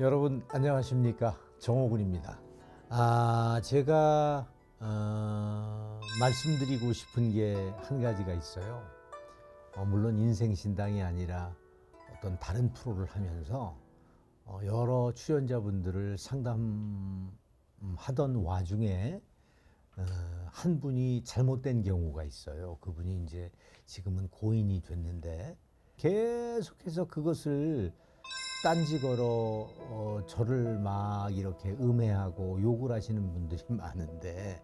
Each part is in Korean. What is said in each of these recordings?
여러분 안녕하십니까 정호군입니다. 아 제가 어, 말씀드리고 싶은 게 한 가지가 있어요. 어, 물론 인생 신당이 아니라 어떤 다른 프로를 하면서 어, 여러 출연자분들을 상담하던 와중에 어, 한 분이 잘못된 경우가 있어요. 그분이 이제 지금은 고인이 됐는데 계속해서 그것을 딴지 걸어 어, 저를 막 이렇게 음해하고 욕을 하시는 분들이 많은데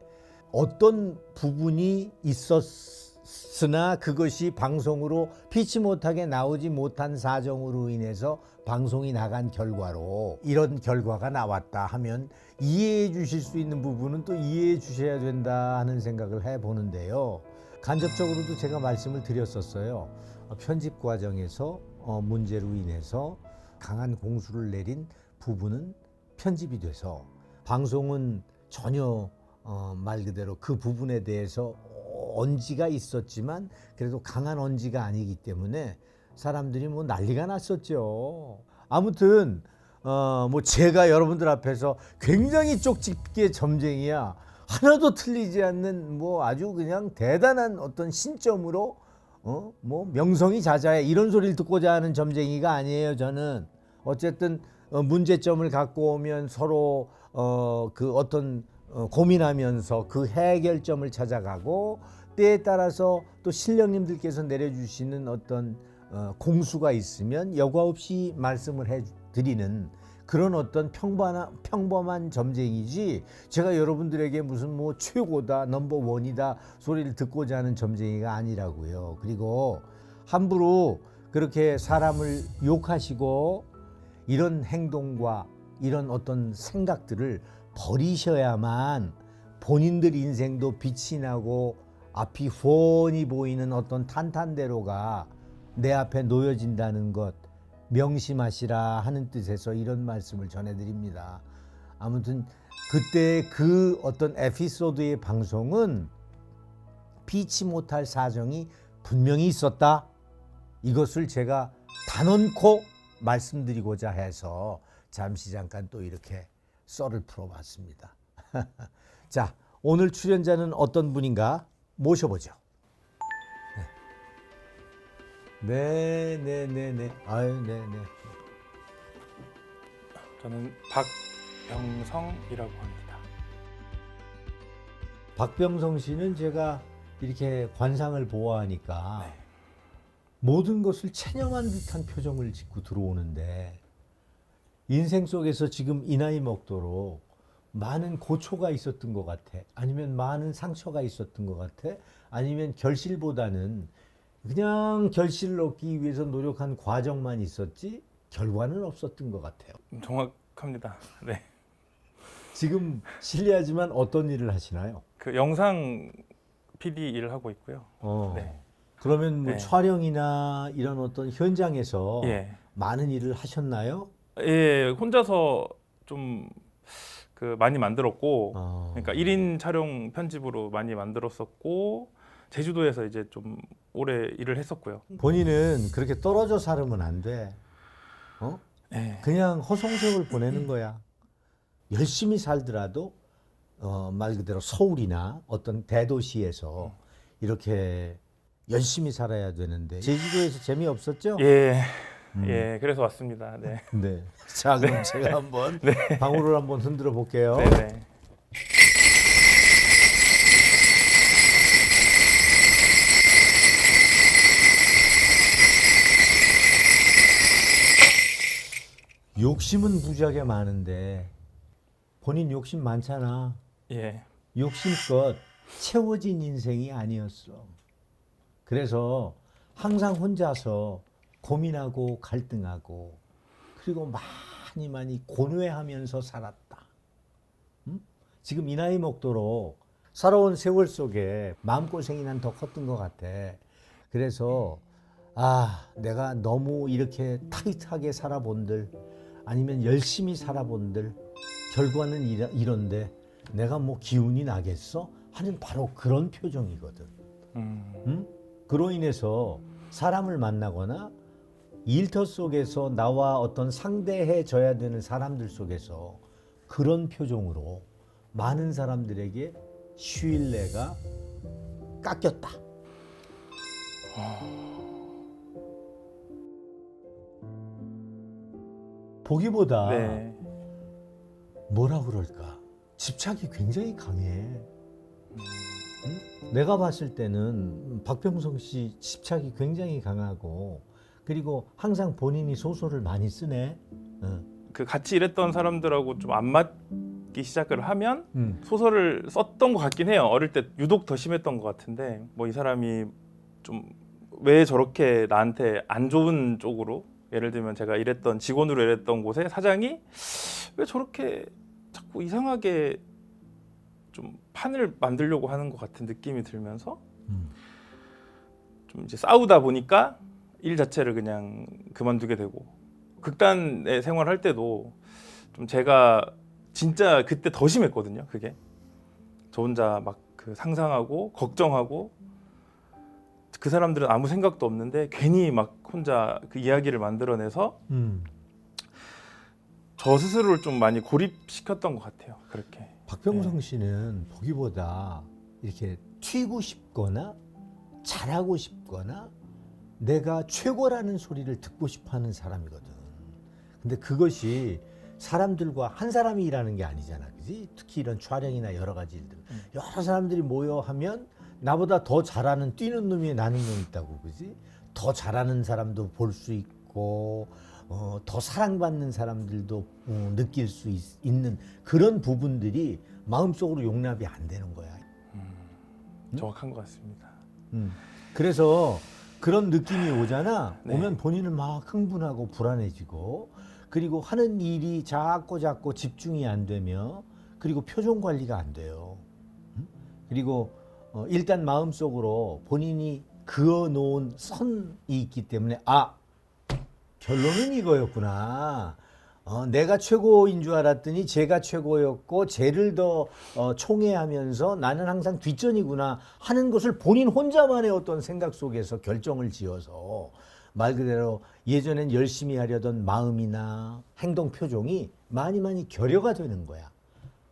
어떤 부분이 있었으나 그것이 방송으로 피치 못하게 나오지 못한 사정으로 인해서 방송이 나간 결과로 이런 결과가 나왔다 하면 이해해 주실 수 있는 부분은 또 이해해 주셔야 된다 하는 생각을 해 보는데요. 간접적으로도 제가 말씀을 드렸었어요. 어, 편집 과정에서 어, 문제로 인해서 강한 공수를 내린 부분은 편집이 돼서 방송은 전혀 어, 말 그대로 그 부분에 대해서 언지가 있었지만 그래도 강한 언지가 아니기 때문에 사람들이 뭐 난리가 났었죠. 아무튼 어, 뭐 제가 여러분들 앞에서 굉장히 쪽집게 점쟁이야 하나도 틀리지 않는 뭐 아주 그냥 대단한 어떤 신점으로 어? 뭐 명성이 자자해 이런 소리를 듣고자 하는 점쟁이가 아니에요 저는 어쨌든 어, 문제점을 갖고 오면 서로 어, 그 어떤 어, 고민하면서 그 해결점을 찾아가고 때에 따라서 또 신령님들께서 내려주시는 어떤 어, 공수가 있으면 여과 없이 말씀을 해 드리는 그런 어떤 평범한, 평범한 점쟁이지 제가 여러분들에게 무슨 뭐 최고다 넘버 원이다 소리를 듣고자 하는 점쟁이가 아니라고요. 그리고 함부로 그렇게 사람을 욕하시고 이런 행동과 이런 어떤 생각들을 버리셔야만 본인들 인생도 빛이 나고 앞이 훤히 보이는 어떤 탄탄대로가 내 앞에 놓여진다는 것 명심하시라 하는 뜻에서 이런 말씀을 전해드립니다. 아무튼 그때 그 어떤 에피소드의 방송은 피치 못할 사정이 분명히 있었다. 이것을 제가 단언코 말씀드리고자 해서 잠시 잠깐 또 이렇게 썰을 풀어봤습니다. 자, 오늘 출연자는 어떤 분인가 모셔보죠. 네, 네, 네, 네. 아유, 네, 네. 저는 박병성이라고 합니다. 박병성 씨는 제가 이렇게 관상을 보아하니까 네. 모든 것을 체념한 듯한 표정을 짓고 들어오는데 인생 속에서 지금 이 나이 먹도록 많은 고초가 있었던 것 같아. 아니면 많은 상처가 있었던 것 같아. 아니면 결실보다는 그냥 결실을 얻기 위해서 노력한 과정만 있었지 결과는 없었던 것 같아요. 정확합니다. 네. 지금 실례하지만 어떤 일을 하시나요? 그 영상 PD 일을 하고 있고요. 어. 네. 그러면 뭐 네. 촬영이나 이런 어떤 현장에서 예. 많은 일을 하셨나요? 예, 혼자서 좀 그 많이 만들었고 어. 그러니까 1인 촬영 편집으로 많이 만들었었고 제주도에서 이제 좀 오래 일을 했었고요. 본인은 그렇게 떨어져 살으면 안 돼. 어? 예. 그냥 허송세월 보내는 거야. 열심히 살더라도 어, 말 그대로 서울이나 어떤 대도시에서 이렇게 열심히 살아야 되는데 제주도에서 재미 없었죠? 예. 음. 예, 그래서 왔습니다. 네. 네. 자, 그럼 제가 한번 방울을 한번 흔들어 볼게요. 네, 네. 욕심은 무지하게 많은데 본인 욕심 많잖아. 예. 욕심껏 채워진 인생이 아니었어. 그래서 항상 혼자서 고민하고 갈등하고 그리고 많이 많이 고뇌하면서 살았다. 음? 지금 이 나이 먹도록 살아온 세월 속에 마음고생이 난 더 컸던 것 같아. 그래서 아, 내가 너무 이렇게 타이트하게 살아본들 아니면 열심히 살아본들 결과는 이러, 이런데 내가 뭐 기운이 나겠어? 하는 바로 그런 표정이거든. 음. 음? 그로 인해서 사람을 만나거나 일터 속에서 나와 어떤 상대해져야 되는 사람들 속에서 그런 표정으로 많은 사람들에게 신뢰가 깎였다. 보기보다 네. 뭐라 그럴까 집착이 굉장히 강해. 응? 내가 봤을 때는 박병성 씨 집착이 굉장히 강하고 그리고 항상 본인이 소설을 많이 쓰네. 응. 그 같이 일했던 사람들하고 좀 안 맞기 시작을 하면 응. 소설을 썼던 것 같긴 해요. 어릴 때 유독 더 심했던 것 같은데 뭐 이 사람이 좀 왜 저렇게 나한테 안 좋은 쪽으로 예를 들면 제가 일했던 직원으로 일했던 곳에 사장이 왜 저렇게 자꾸 이상하게 좀 판을 만들려고 하는 것 같은 느낌이 들면서 음. 좀 이제 싸우다 보니까 일 자체를 그냥 그만두게 되고 극단의 생활할 때도 좀 제가 진짜 그때 더 심했거든요. 그게 저 혼자 막 그 상상하고 걱정하고 그 사람들은 아무 생각도 없는데 괜히 막 혼자 그 이야기를 만들어내서 음. 저 스스로를 좀 많이 고립시켰던 것 같아요. 그렇게. 박병성 씨는 보기보다 이렇게 튀고 싶거나 잘하고 싶거나 내가 최고라는 소리를 듣고 싶어 하는 사람이거든. 근데 그것이 사람들과 한 사람이 일하는 게 아니잖아. 그지? 특히 이런 촬영이나 여러 가지 일들. 음. 여러 사람들이 모여 하면 나보다 더 잘하는 뛰는 놈이 나는 놈 있다고. 그지? 더 잘하는 사람도 볼 수 있고 어, 더 사랑받는 사람들도 어, 느낄 수 있, 는 그런 부분들이 마음속으로 용납이 안 되는 거야. 정확한 것 같습니다. 음. 그래서 그런 느낌이 오잖아. 네. 오면 본인은 막 흥분하고 불안해지고 그리고 하는 일이 자꾸 자꾸 집중이 안 되며 그리고 표정 관리가 안 돼요. 음? 그리고 어, 일단 마음속으로 본인이 그어 놓은 선이 있기 때문에 아 결론은 이거였구나. 어, 내가 최고인 줄 알았더니 제가 최고였고 쟤를 더 어, 총애하면서 나는 항상 뒷전이구나 하는 것을 본인 혼자만의 어떤 생각 속에서 결정을 지어서 말 그대로 예전엔 열심히 하려던 마음이나 행동 표정이 많이 많이 결여가 되는 거야.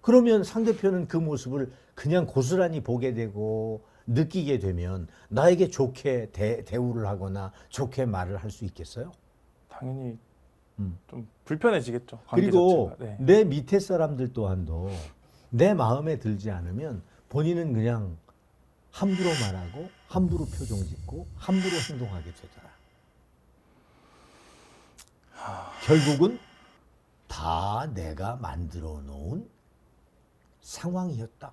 그러면 상대편은 그 모습을 그냥 고스란히 보게 되고 느끼게 되면 나에게 좋게 대, 대우를 하거나 좋게 말을 할 수 있겠어요? 당연히 음. 좀 불편해지겠죠. 관계 그리고 자체가. 네. 내 밑에 사람들 또한도 내 마음에 들지 않으면 본인은 그냥 함부로 말하고 함부로 표정 짓고 함부로 행동하게 되더라. 결국은 다 내가 만들어 놓은 상황이었다.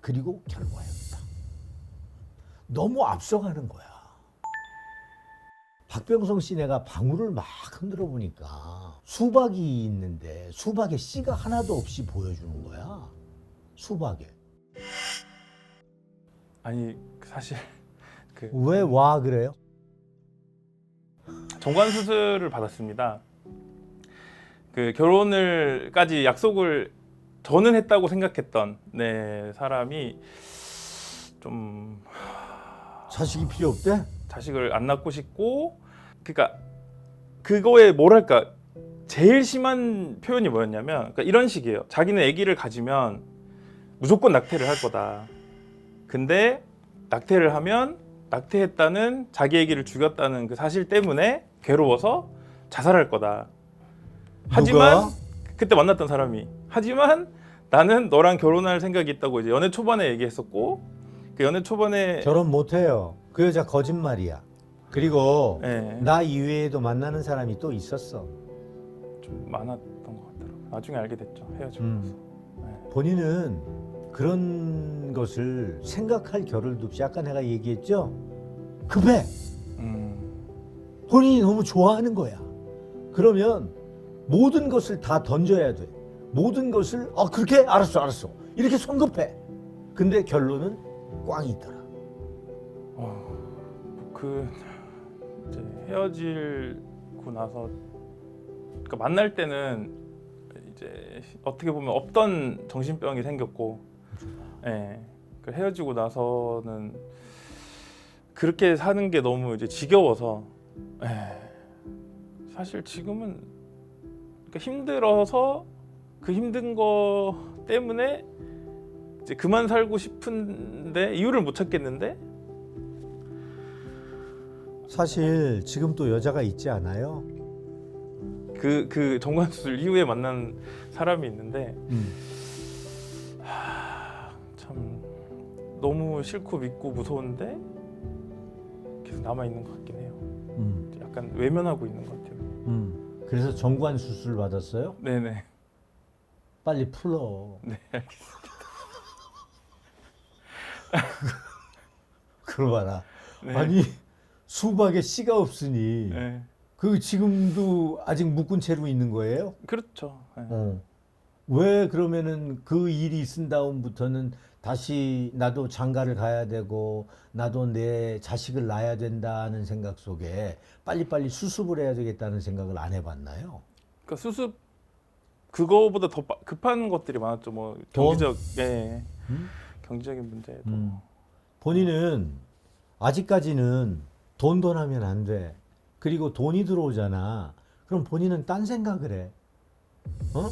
그리고 결과였다. 너무 앞서가는 거야. 박병성 씨 내가 방울을 막 흔들어 보니까 수박이 있는데 수박에 씨가 하나도 없이 보여주는 거야. 수박에. 아니 사실 그 왜 와 그래요? 정관 수술을 받았습니다. 그 결혼을까지 약속을 저는 했다고 생각했던 네 사람이 좀 자식이 필요 없대? 자식을 안 낳고 싶고 그러니까 그거에 뭐랄까 제일 심한 표현이 뭐였냐면 그러니까 이런 식이에요. 자기는 아기를 가지면 무조건 낙태를 할 거다. 근데 낙태를 하면 낙태했다는 자기 아기를 죽였다는 그 사실 때문에 괴로워서 자살할 거다. 하지만 누가? 그때 만났던 사람이 하지만 나는 너랑 결혼할 생각이 있다고 이제 연애 초반에 얘기했었고 그 연애 초반에 결혼 못 해요. 그 여자 거짓말이야. 그리고 예, 나 이외에도 만나는 사람이 또 있었어. 좀 많았던 것 같더라고요. 나중에 알게 됐죠. 헤어지고 음. 나서. 네. 본인은 그런 것을 생각할 겨를도 없이 아까 내가 얘기했죠. 급해. 음, 본인이 너무 좋아하는 거야. 그러면 모든 것을 다 던져야 돼. 모든 것을 아 그렇게 알았어 알았어 이렇게 성급해. 근데 결론은 꽝이더라. 어, 그 이제 헤어지고 나서 그러니까 만날 때는 이제 어떻게 보면 없던 정신병이 생겼고, 예, 그 헤어지고 나서는 그렇게 사는 게 너무 이제 지겨워서, 예, 사실 지금은 그러니까 힘들어서 그 힘든 거 때문에 이제 그만 살고 싶은데 이유를 못 찾겠는데 사실 지금 또 여자가 있지 않아요? 그 그 정관 수술 이후에 만난 사람이 있는데 음. 참 너무 싫고 믿고 무서운데 계속 남아 있는 것 같긴 해요. 음. 약간 외면하고 있는 것 같아요. 음. 그래서 정관 수술 받았어요? 네네. 빨리 풀어. 네. 그러 봐라. 네. 아니 수박에 씨가 없으니 네. 그 지금도 아직 묶은 채로 있는 거예요? 그렇죠. 네. 어. 왜 그러면은 그 일이 있은 다음부터는 다시 나도 장가를 가야 되고 나도 내 자식을 낳아야 된다는 생각 속에 빨리빨리 수습을 해야 되겠다는 생각을 안 해봤나요? 그러니까 수습 그거보다 더 빠- 급한 것들이 많았죠. 뭐 돈? 경제적, 예, 음? 경제적인 문제도. 음. 본인은 아직까지는 돈돈 하면 안 돼. 그리고 돈이 들어오잖아. 그럼 본인은 딴 생각을 해. 어?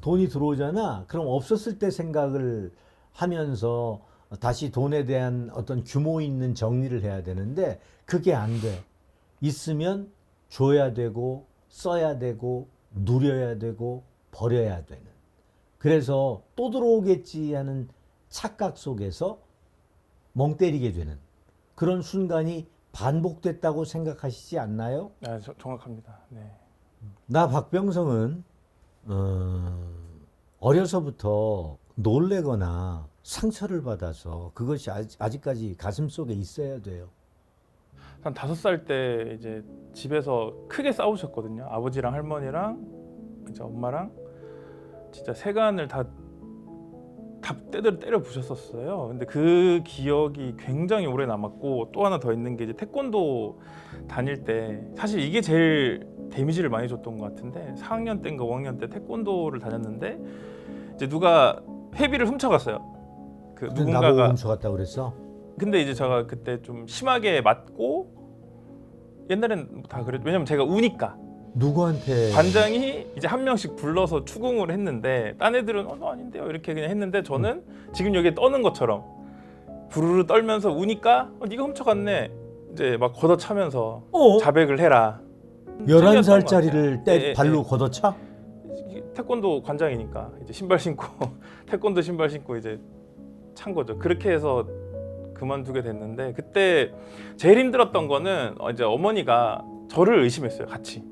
돈이 들어오잖아. 그럼 없었을 때 생각을 하면서 다시 돈에 대한 어떤 규모 있는 정리를 해야 되는데 그게 안 돼. 있으면 줘야 되고 써야 되고 누려야 되고 버려야 되는. 그래서 또 들어오겠지 하는 착각 속에서 멍 때리게 되는 그런 순간이 반복됐다고 생각하시지 않나요? 아, 저- 정확합니다. 네. 나 박병성은 어, 어려서부터 놀래거나 상처를 받아서 그것이 아직- 아직 까지 가슴 속에 있어야 돼요. 한 다섯 살 때 이제 집에서 크게 싸우셨거든요. 아버지랑 할머니랑 이제 엄마랑 진짜 세간을 다, 다 때려 때려 부셨었어요. 근데 그 기억이 굉장히 오래 남았고 또 하나 더 있는 게 이제 태권도 다닐 때 사실 이게 제일 데미지를 많이 줬던 것 같은데 4학년 때인가 5학년 때 태권도를 다녔는데 이제 누가 회비를 훔쳐갔어요. 그 나보고 누군가가 훔쳐갔다고 그랬어? 근데 이제 제가 그때 좀 심하게 맞고 옛날엔 다 그랬 왜냐면 제가 우니까 누구한테? 관장이 이제 한 명씩 불러서 추궁을 했는데 딴 애들은 어, 너 아닌데요 이렇게 그냥 했는데 저는 지금 여기에 떠는 것처럼 부르르 떨면서 우니까 어, 네가 훔쳐갔네 이제 막 걷어차면서 어? 자백을 해라 11살짜리를 때 예, 예, 발로 예. 걷어차? 태권도 관장이니까 이제 신발 신고 태권도 신발 신고 이제 찬 거죠. 그렇게 해서 그만두게 됐는데 그때 제일 힘들었던 거는 어, 이제 어머니가 저를 의심했어요. 같이.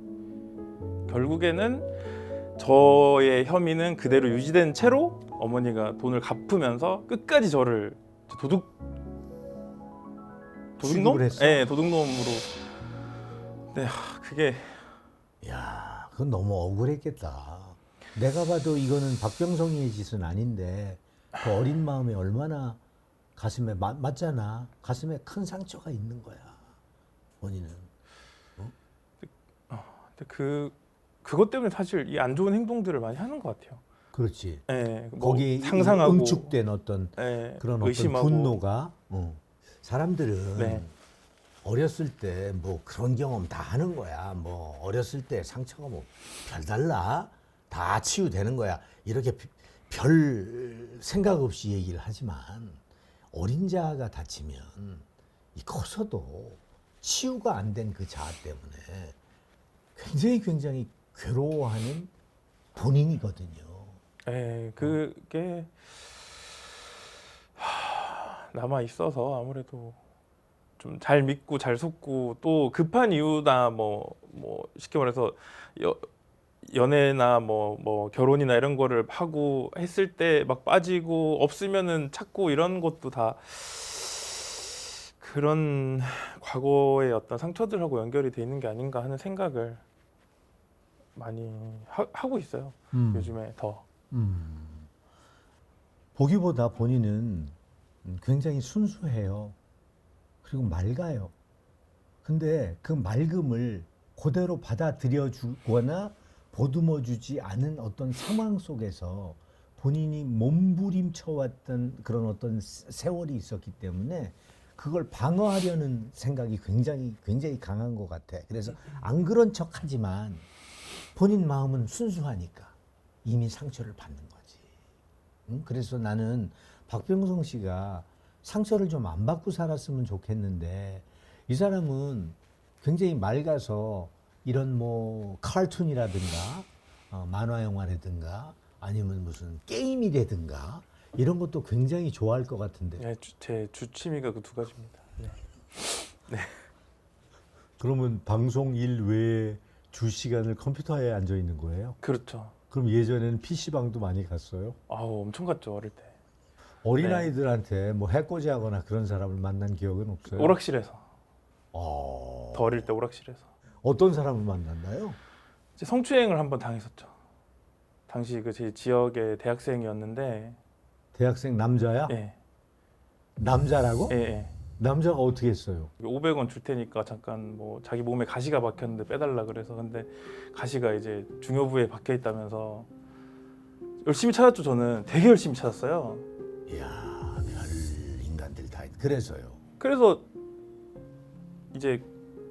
결국에는 저의 혐의는 그대로 유지된 채로 어머니가 돈을 갚으면서 끝까지 저를 도둑 도둑놈? 했어? 네, 도둑놈으로. 네, 하, 그게 야, 그건 너무 억울했겠다. 내가 봐도 이거는 박병성이의 짓은 아닌데 그 어린 마음에 얼마나 가슴에 맞, 맞잖아. 가슴에 큰 상처가 있는 거야. 본인은. 근데 그 그것 때문에 사실 이 안 좋은 행동들을 많이 하는 것 같아요. 그렇지. 예, 뭐 거기에 상상하고 응축된 어떤 예, 그런 의심하고 어떤 분노가 어. 사람들은 네. 어렸을 때 뭐 그런 경험 다 하는 거야. 뭐 어렸을 때 상처가 뭐 별달라 다 치유되는 거야. 이렇게 비- 별 생각 없이 얘기를 하지만 어린 자아가 다치면 이 커서도 치유가 안 된 그 자아 때문에 굉장히 굉장히 괴로워하는 본인이거든요. 예, 그게 남아 있어서 아무래도 좀 잘 믿고 잘 속고 또 급한 이유나 뭐뭐 쉽게 말해서 여, 연애나 뭐뭐 결혼이나 이런 거를 하고 했을 때 막 빠지고 없으면은 찾고 이런 것도 다 그런 과거의 어떤 상처들하고 연결이 돼 있는 게 아닌가 하는 생각을 많이 하, 하고 있어요. 음. 요즘에 더. 음. 보기보다 본인은 굉장히 순수해요. 그리고 맑아요. 근데 그 맑음을 그대로 받아들여 주거나 보듬어 주지 않은 어떤 상황 속에서 본인이 몸부림쳐 왔던 그런 어떤 세- 세월이 있었기 때문에 그걸 방어하려는 생각이 굉장히 굉장히 강한 것 같아. 그래서 안 그런 척하지만 본인 마음은 순수하니까 이미 상처를 받는 거지. 응? 그래서 나는 박병성 씨가 상처를 좀 안 받고 살았으면 좋겠는데 이 사람은 굉장히 맑아서 이런 뭐 카툰이라든가 어, 만화 영화라든가 아니면 무슨 게임이라든가 이런 것도 굉장히 좋아할 것 같은데 네, 주, 제 주취미가 그 두 가지입니다. 네. 그러면 방송 일 외에 주 시간을 컴퓨터에 앉아 있는 거예요? 그렇죠. 그럼 예전에는 PC방도 많이 갔어요? 아우 엄청 갔죠 어릴 때. 어린아이들한테 뭐 해코지하거나 그런 사람을 만난 기억은 없어요? 오락실에서 어... 더 어릴 때 오락실에서 어떤 사람을 만났나요? 이제 성추행을 한번 당했었죠. 당시 그 제 지역의 대학생이었는데, 대학생 남자야? 예, 남자라고? 예, 예. 남자가 어떻게 했어요? 500원 줄 테니까 잠깐 뭐 자기 몸에 가시가 박혔는데 빼달라 그래서 근데 가시가 이제 중요부에 박혀 있다면서 열심히 찾았죠 저는 되게 열심히 찾았어요. 이야, 별 인간들 다 있... 그래서요. 그래서 이제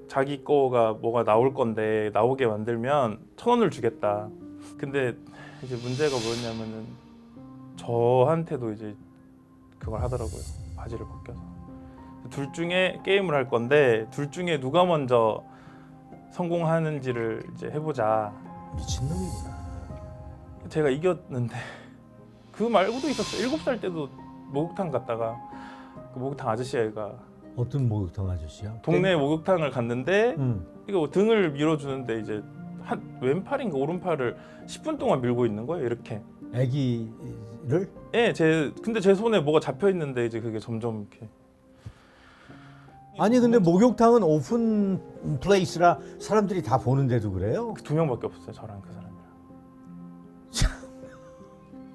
자기 거가 뭐가 나올 건데 나오게 만들면 천 원을 주겠다. 근데 이제 문제가 뭐였냐면은 저한테도 이제 그걸 하더라고요. 바지를 벗겨서. 둘 중에 게임을 할 건데 둘 중에 누가 먼저 성공하는지를 이제 해보자. 미친놈이구나. 제가 이겼는데 그 말고도 있었어요. 일곱 살 때도 목욕탕 갔다가 그 목욕탕 아저씨가 어떤 목욕탕 아저씨야? 동네 목욕탕을 갔는데 응. 이거 등을 밀어주는데 이제 한 왼팔인가 오른팔을 10분 동안 밀고 있는 거예요 이렇게. 아기를 예, 제 근데 제 손에 뭐가 잡혀 있는데 이제 그게 점점 이렇게. 아니 근데 목욕탕은 오픈 플레이스라 사람들이 다 보는데도 그래요? 두 명밖에 없었어요 저랑 그 사람이랑.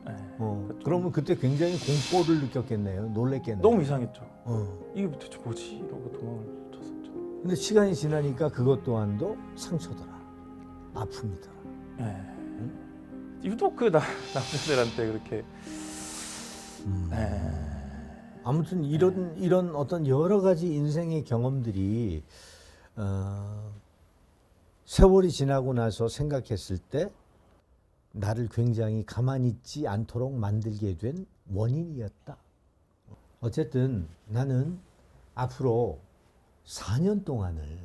예, 어, 그쵸. 그러면 그때 굉장히 공포를 느꼈겠네요. 놀랬겠네요. 너무 이상했죠. 어. 이게 대체 뭐지? 이러고 도망을 쳤었죠. 근데 시간이 지나니까 그것 또한도 상처더라. 아픔이더라. 예. 유독 그 나, 남자들한테 그렇게 음. 예. 아무튼 이런 이런 어떤 여러 가지 인생의 경험들이 어, 세월이 지나고 나서 생각했을 때 나를 굉장히 가만히 있지 않도록 만들게 된 원인이었다. 어쨌든 나는 앞으로 4년 동안을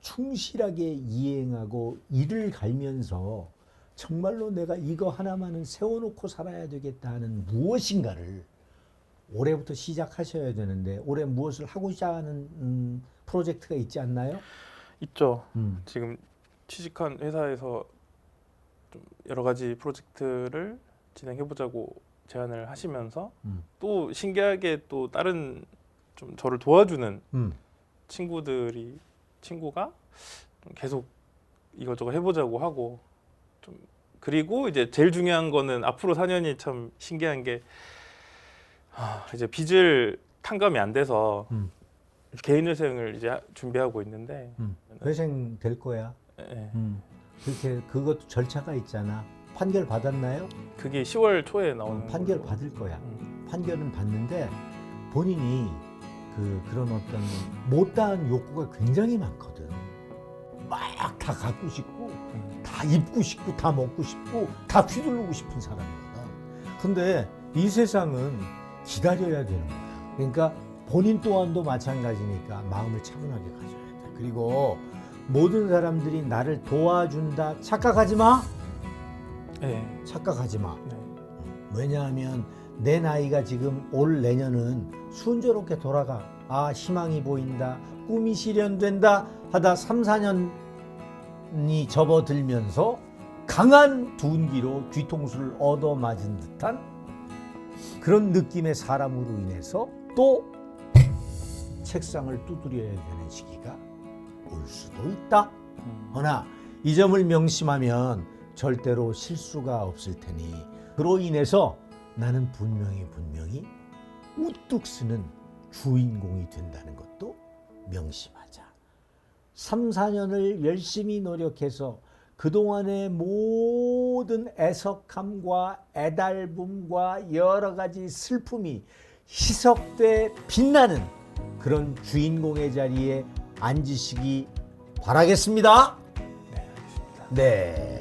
충실하게 이행하고 일을 갈면서 정말로 내가 이거 하나만은 세워놓고 살아야 되겠다 하는 무엇인가를 올해부터 시작하셔야 되는데 올해 무엇을 하고자 하는 음, 프로젝트가 있지 않나요? 있죠. 음. 지금 취직한 회사에서 좀 여러 가지 프로젝트를 진행해 보자고 제안을 하시면서 음. 또 신기하게 또 다른 좀 저를 도와주는 음. 친구들이 친구가 좀 계속 이것저것 해보자고 하고 좀 그리고 이제 제일 중요한 거는 앞으로 4년이 참 신기한 게 아, 이제 빚을 탕감이 안 돼서 음. 개인회생을 이제 하- 준비하고 있는데 음. 회생 될 거야. 예, 음. 그렇게 그것도 절차가 있잖아. 판결 받았나요? 그게 10월 초에 나오는 판결 걸로. 받을 거야. 음. 판결은 받는데 본인이 그 그런 어떤 못다한 욕구가 굉장히 많거든. 막 다 갖고 싶고 음. 다 입고 싶고 다 먹고 싶고 다 휘두르고 싶은 사람이거든. 근데 이 세상은 기다려야 되는 거야. 그러니까 본인 또한도 마찬가지니까 마음을 차분하게 가져야 돼. 그리고 모든 사람들이 나를 도와준다 착각하지 마. 예. 착각하지 마. 네. 왜냐하면 내 나이가 지금 올 내년은 순조롭게 돌아가. 아, 희망이 보인다. 꿈이 실현된다. 하다 3, 4년이 접어들면서 강한 둔기로 뒤통수를 얻어맞은 듯한 그런 느낌의 사람으로 인해서 또 책상을 두드려야 되는 시기가 올 수도 있다. 음. 허나 이 점을 명심하면 절대로 실수가 없을 테니 그로 인해서 나는 분명히 분명히 우뚝 쓰는 주인공이 된다는 것도 명심하자. 3, 4년을 열심히 노력해서 그동안의 모든 애석함과 애달픔과 여러 가지 슬픔이 희석돼 빛나는 그런 주인공의 자리에 앉으시기 바라겠습니다. 네, 알겠습니다. 네.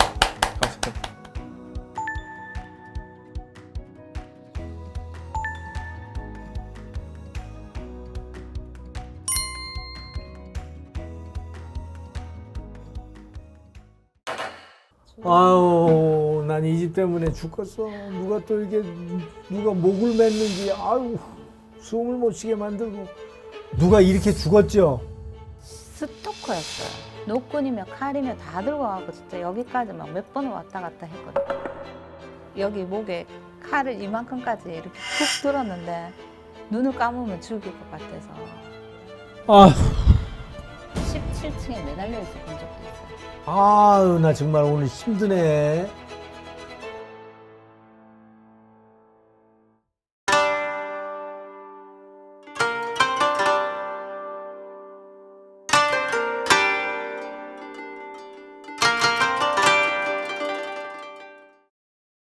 아유, 난 이 집 때문에 죽겠어. 누가 또 이게 누가 목을 맸는지 아유 숨을 못 쉬게 만들고 누가 이렇게 죽었죠? 스토커였어요. 노끈이며 칼이며 다 들고 와고 진짜 여기까지 막 몇 번을 왔다 갔다 했거든요. 여기 목에 칼을 이만큼까지 이렇게 푹 들었는데 눈을 감으면 죽일 것 같아서 아, 17층에 매달려 있어 본 적도 있어요. 아유 나 정말 오늘 힘드네.